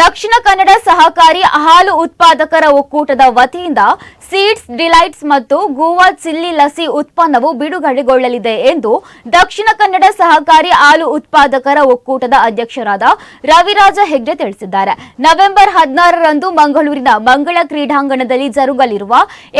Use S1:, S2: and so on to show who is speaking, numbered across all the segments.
S1: ದಕ್ಷಿಣ ಕನ್ನಡ ಸಹಕಾರಿ ಹಾಲು ಉತ್ಪಾದಕರ ಒಕ್ಕೂಟದ ವತಿಯಿಂದ ಸೀಡ್ಸ್, ಡಿಲೈಟ್ಸ್ ಮತ್ತು ಗೋವಾ ಚಿಲ್ಲಿ ಲಸಿ ಉತ್ಪನ್ನವು ಬಿಡುಗಡೆಗೊಳ್ಳಲಿದೆ ಎಂದು ದಕ್ಷಿಣ ಕನ್ನಡ ಸಹಕಾರಿ ಹಾಲು ಉತ್ಪಾದಕರ ಒಕ್ಕೂಟದ ಅಧ್ಯಕ್ಷರಾದ ರವಿರಾಜ ಹೆಗ್ಡೆ ತಿಳಿಸಿದ್ದಾರೆ. ನವೆಂಬರ್ ಹದಿನಾರರಂದು ಮಂಗಳೂರಿನ ಮಂಗಳ ಕ್ರೀಡಾಂಗಣದಲ್ಲಿ ಜರುಗಲಿರುವ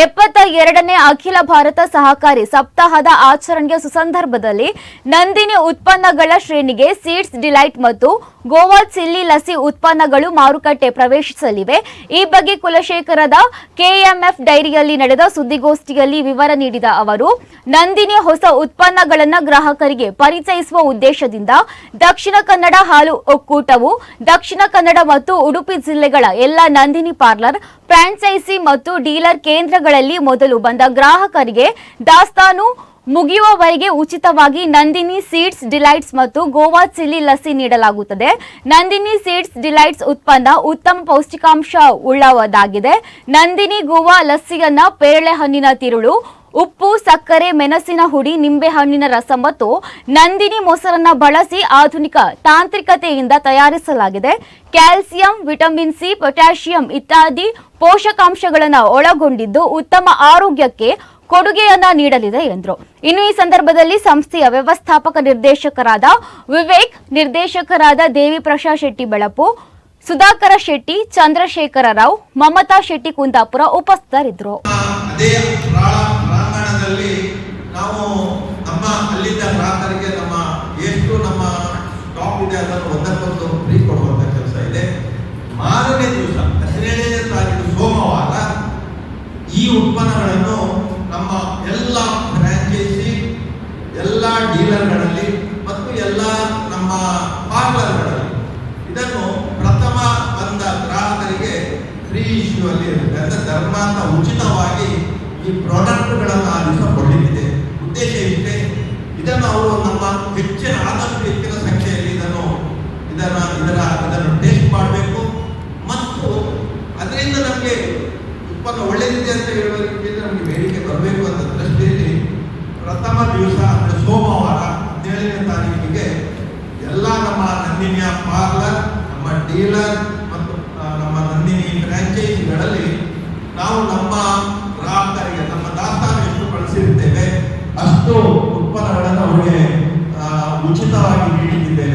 S1: ಎಪ್ಪತ್ತ ಎರಡನೇ ಅಖಿಲ ಭಾರತ ಸಹಕಾರಿ ಸಪ್ತಾಹದ ಆಚರಣೆಯ ಸುಸಂದರ್ಭದಲ್ಲಿ ನಂದಿನಿ ಉತ್ಪನ್ನಗಳ ಶ್ರೇಣಿಗೆ ಸೀಡ್ಸ್, ಡಿಲೈಟ್ ಮತ್ತು ಗೋವಾ ಚಿಲ್ಲಿ ಲಸಿ ಉತ್ಪನ್ನಗಳು ಮಾರುಕಟ್ಟೆ ಪ್ರವೇಶಿಸಲಿವೆ. ಈ ಬಗ್ಗೆ ಕುಲಶೇಖರದ ಕೆಎಂಎಫ್ ಡೈರಿಯಲ್ಲಿ ನಡೆದ ಸುದ್ದಿಗೋಷ್ಠಿಯಲ್ಲಿ ವಿವರ ನೀಡಿದ ಅವರು, ನಂದಿನಿ ಹೊಸ ಉತ್ಪನ್ನಗಳನ್ನು ಗ್ರಾಹಕರಿಗೆ ಪರಿಚಯಿಸುವ ಉದ್ದೇಶದಿಂದ ದಕ್ಷಿಣ ಕನ್ನಡ ಹಾಲು ಒಕ್ಕೂಟವು, ದಕ್ಷಿಣ ಕನ್ನಡ ಮತ್ತು ಉಡುಪಿ ಜಿಲ್ಲೆಗಳ ಎಲ್ಲ ನಂದಿನಿ ಪಾರ್ಲರ್, ಫ್ರಾಂಚೈಸಿ ಮತ್ತು ಡೀಲರ್ ಕೇಂದ್ರಗಳಲ್ಲಿ ಮೊದಲು ಬಂದ ಗ್ರಾಹಕರಿಗೆ ದಾಸ್ತಾನು ಮುಗಿಯುವವರೆಗೆ ಉಚಿತವಾಗಿ ನಂದಿನಿ ಸೀಡ್ಸ್ ಡಿಲೈಟ್ಸ್ ಮತ್ತು ಗೋವಾ ಚಿಲ್ಲಿ ಲಸಿ ನೀಡಲಾಗುತ್ತದೆ. ನಂದಿನಿ ಸೀಡ್ಸ್ ಡಿಲೈಟ್ಸ್ ಉತ್ಪನ್ನ ಉತ್ತಮ ಪೌಷ್ಟಿಕಾಂಶ ಉಳ್ಳವದಾಗಿದೆ ನಂದಿನಿ ಗೋವಾ ಲಸ್ಸಿಯನ್ನ ಪೇರಳೆ ಹಣ್ಣಿನ ತಿರುಳು, ಉಪ್ಪು, ಸಕ್ಕರೆ, ಮೆಣಸಿನ ಹುಡಿ ನಿಂಬೆಹಣ್ಣಿನ ರಸ ಮತ್ತು ನಂದಿನಿ ಮೊಸರನ್ನ ಬಳಸಿ ಆಧುನಿಕ ತಾಂತ್ರಿಕತೆಯಿಂದ ತಯಾರಿಸಲಾಗಿದೆ. ಕ್ಯಾಲ್ಸಿಯಂ, ವಿಟಮಿನ್ ಸಿ, ಪೊಟ್ಯಾಷಿಯಂ ಇತ್ಯಾದಿ ಪೋಷಕಾಂಶಗಳನ್ನು ಒಳಗೊಂಡಿದ್ದು ಉತ್ತಮ ಆರೋಗ್ಯಕ್ಕೆ ಕೊಡುಗೆಯನ್ನ ನೀಡಲಿದೆ ಎಂದರು. ಇನ್ನು ಈ ಸಂದರ್ಭದಲ್ಲಿ ಸಂಸ್ಥೆಯ ವ್ಯವಸ್ಥಾಪಕ ನಿರ್ದೇಶಕರಾದ ವಿವೇಕ್, ನಿರ್ದೇಶಕರಾದ ದೇವಿ ಪ್ರಸಾದ್ ಶೆಟ್ಟಿ ಬೆಳಪು, ಸುಧಾಕರ ಶೆಟ್ಟಿ, ಚಂದ್ರಶೇಖರ ರಾವ್, ಮಮತಾ ಶೆಟ್ಟಿ ಕುಂದಾಪುರ ಉಪಸ್ಥಿತರಿದ್ದರು.
S2: ಇದೆ ಮಾರನೇ ದಿವಸ ಹದಿನೇಳನೇ ತಾರೀಕು ಸೋಮವಾರ ಈ ಉತ್ಪನ್ನಗಳನ್ನು ನಮ್ಮ ಎಲ್ಲ ಫ್ರಾಂಚೈಸಿ ಎಲ್ಲ ಡೀಲರ್ಗಳಲ್ಲಿ ಮತ್ತು ಎಲ್ಲ ನಮ್ಮ ಪಾರ್ಲರ್ಗಳಲ್ಲಿ. ಇದನ್ನು ಪ್ರಥಮ ಬಂದ ಗ್ರಾಹಕರಿಗೆ ಫ್ರೀ ಇಶ್ಯೂ ಅಲ್ಲಿ ಇರುತ್ತೆ. ಅಂದರೆ ಧರ್ಮಾಂತ ಉಚಿತವಾಗಿ ಈ ಪ್ರಾಡಕ್ಟ್ಗಳನ್ನು ಆ ದಿವಸ ಉದ್ದೇಶ ಇಷ್ಟೇ ಇದನ್ನು ಅವರು ನಮ್ಮ ಹೆಚ್ಚಿನ, ಆದಷ್ಟು ಹೆಚ್ಚಿನ ಸಂಖ್ಯೆಯಲ್ಲಿ ಇದನ್ನು ಇದನ್ನು, ಇದರ, ಇದನ್ನು ಟೇಸ್ಟ್ ಮಾಡಬೇಕು. ಮತ್ತು ಅದರಿಂದ ನಮಗೆ ಉತ್ಪನ್ನ ಒಳ್ಳೆಯದಿದೆ ಅಂತ ಹೇಳೋದಕ್ಕೆ ನಮಗೆ ಬೇಡಿಕೆ ಬರಬೇಕು ಅಂತ ದೃಷ್ಟಿಯಲ್ಲಿ ಪ್ರಥಮ ದಿವಸ ಸೋಮವಾರ ಹದಿನೇಳನೇ ತಾರೀಕಿಗೆ ಎಲ್ಲ ನಮ್ಮ ನಂದಿನಿಯ ಪಾರ್ಲರ್, ನಮ್ಮ ಡೀಲರ್ ಮತ್ತು ನಮ್ಮ ನಂದಿನಿ ಫ್ರಾಂಚೈಸಿಗಳಲ್ಲಿ ನಾವು ನಮ್ಮ ಗ್ರಾಹಕರಿಗೆ, ನಮ್ಮ ದಾಸ್ತಾನು ಎಷ್ಟು ಬಳಸಿರ್ತೇವೆ ಅಷ್ಟು ಉತ್ಪನ್ನಗಳನ್ನು ಅವರಿಗೆ ಉಚಿತವಾಗಿ ನೀಡುತ್ತಿದ್ದೇವೆ